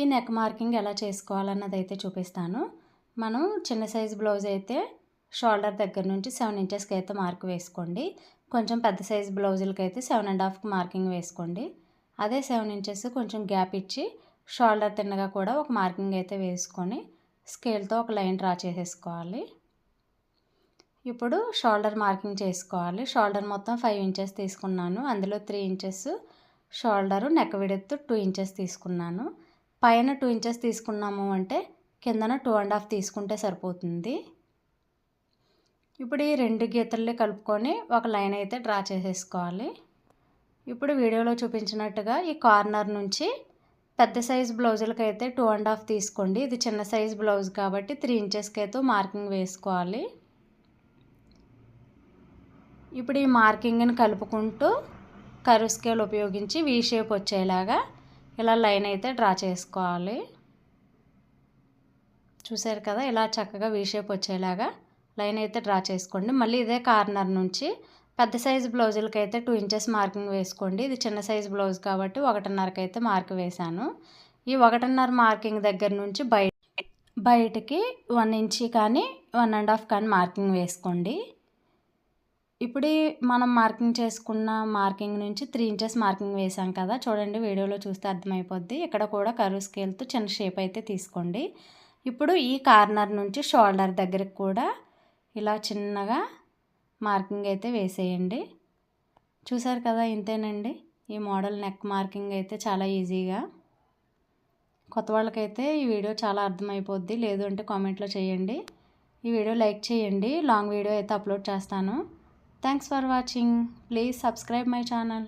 ఈ neck marking ఎలా చేసుకోవాలన్నది అయితే చూపిస్తాను. మనం చిన్న సైజు బ్లౌజ్ అయితే షోల్డర్ దగ్గర నుంచి సెవెన్ ఇంచెస్కి అయితే మార్క్ వేసుకోండి. కొంచెం పెద్ద సైజు బ్లౌజులకి అయితే సెవెన్ అండ్ హాఫ్కి మార్కింగ్ వేసుకోండి. అదే సెవెన్ ఇంచెస్ కొంచెం గ్యాప్ ఇచ్చి షోల్డర్ తిన్నగా కూడా ఒక మార్కింగ్ అయితే వేసుకొని స్కేల్తో ఒక లైన్ డ్రా చేసేసుకోవాలి. ఇప్పుడు షోల్డర్ మార్కింగ్ చేసుకోవాలి. షోల్డర్ మొత్తం ఫైవ్ ఇంచెస్ తీసుకున్నాను. అందులో three inches shoulder neck width two inches తీసుకున్నాను. పైన టూ ఇంచెస్ తీసుకున్నాము అంటే కిందన టూ అండ్ హాఫ్ తీసుకుంటే సరిపోతుంది. ఇప్పుడు ఈ రెండు గీతల్ని కలుపుకొని ఒక లైన్ అయితే డ్రా చేసేసుకోవాలి. ఇప్పుడు వీడియోలో చూపించినట్టుగా ఈ కార్నర్ నుంచి పెద్ద సైజ్ బ్లౌజులకి అయితే టూ అండ్ హాఫ్ తీసుకోండి. ఇది చిన్న సైజ్ బ్లౌజ్ కాబట్టి త్రీ ఇంచెస్కి అయితే మార్కింగ్ వేసుకోవాలి. ఇప్పుడు ఈ మార్కింగ్ని కలుపుకుంటూ కరు స్కేల్ ఉపయోగించి వీ షేప్ వచ్చేలాగా ఇలా లైన్ అయితే డ్రా చేసుకోవాలి. చూసారు కదా ఇలా చక్కగా వీ షేప్ వచ్చేలాగా లైన్ అయితే డ్రా చేసుకోండి. మళ్ళీ ఇదే కార్నర్ నుంచి పెద్ద సైజు బ్లౌజులకి అయితే టూ ఇంచెస్ మార్కింగ్ వేసుకోండి. ఇది చిన్న సైజు బ్లౌజ్ కాబట్టి ఒకటిన్నరకి అయితే మార్క్ వేశాను. ఈ ఒకటిన్నర మార్కింగ్ దగ్గర నుంచి బయట బయటికి వన్ ఇంచి కానీ వన్ అండ్ హాఫ్ కానీ మార్కింగ్ వేసుకోండి. ఇప్పుడే మనం మార్కింగ్ చేసుకున్న మార్కింగ్ నుంచి త్రీ ఇంచెస్ మార్కింగ్ వేసాం కదా. చూడండి వీడియోలో చూస్తే అర్థమైపోద్ది. ఇక్కడ కూడా కరువు స్కేల్తో చిన్న షేప్ అయితే తీసుకోండి. ఇప్పుడు ఈ కార్నర్ నుంచి షోల్డర్ దగ్గరికి కూడా ఇలా చిన్నగా మార్కింగ్ అయితే వేసేయండి. చూసారు కదా ఇంతేనండి. ఈ మోడల్ నెక్ మార్కింగ్ అయితే చాలా ఈజీగా. కొత్త వాళ్ళకైతే ఈ వీడియో చాలా అర్థమైపోద్ది. లేదు అంటే కామెంట్లో చేయండి. ఈ వీడియో లైక్ చేయండి. లాంగ్ వీడియో అయితే అప్లోడ్ చేస్తాను. Thanks for watching please subscribe my channel